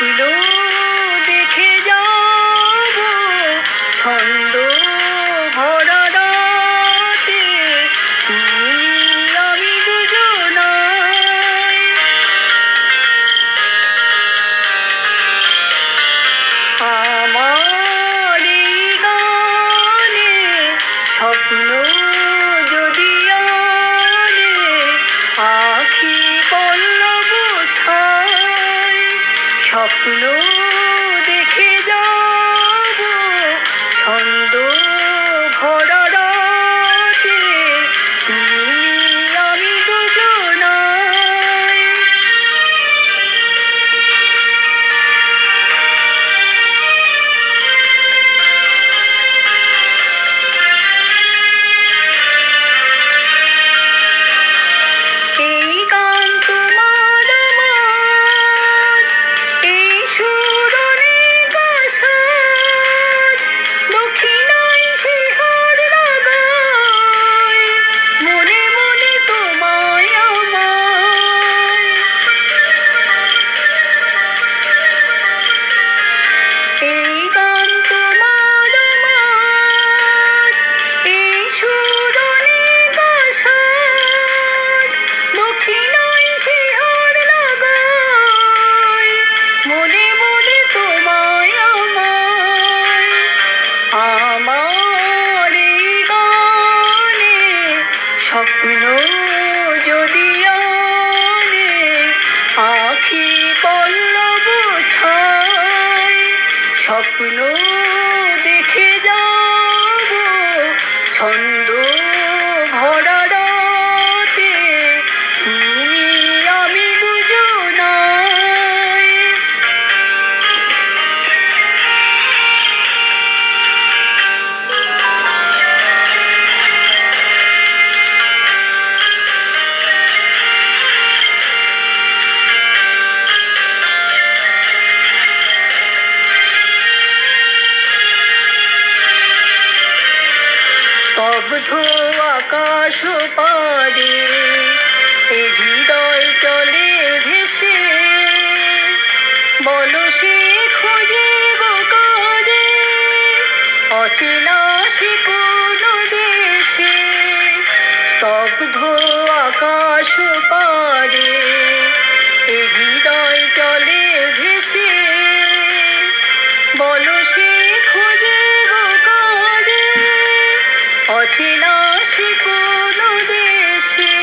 হলো দেখে যাব। ছন্দ ভরা রাতে তুমি আমি দুজনায় আমার গানে স্বপ্ন স্বপ্ন দেখে যাব স্বপ্ন দেখে যাব ছন্দ ভরা স্তব্ধ আকাশ পারে হৃদয় চলে ভেসে। বল সে খুঁজে করে অচেনা সে কোনো দেশে। স্তব্ধ আকাশ পারে হৃদয় চলে ভেসে। বল সে খুঁজে অচেনা সে দেশে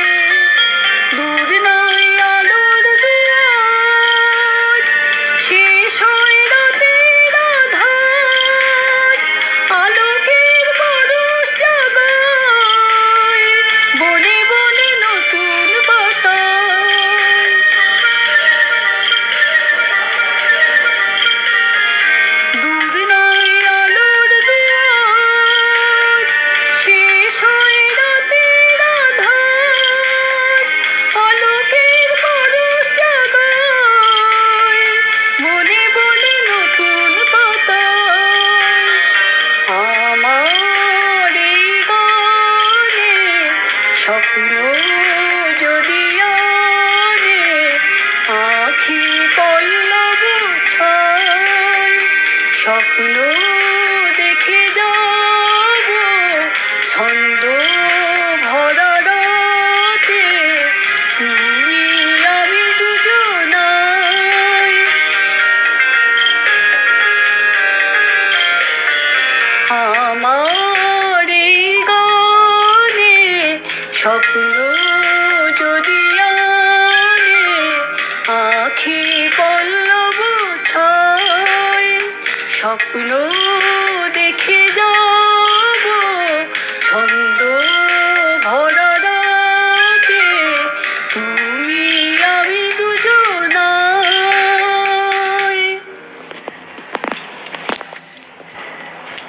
স্বপ্ন দেখে যা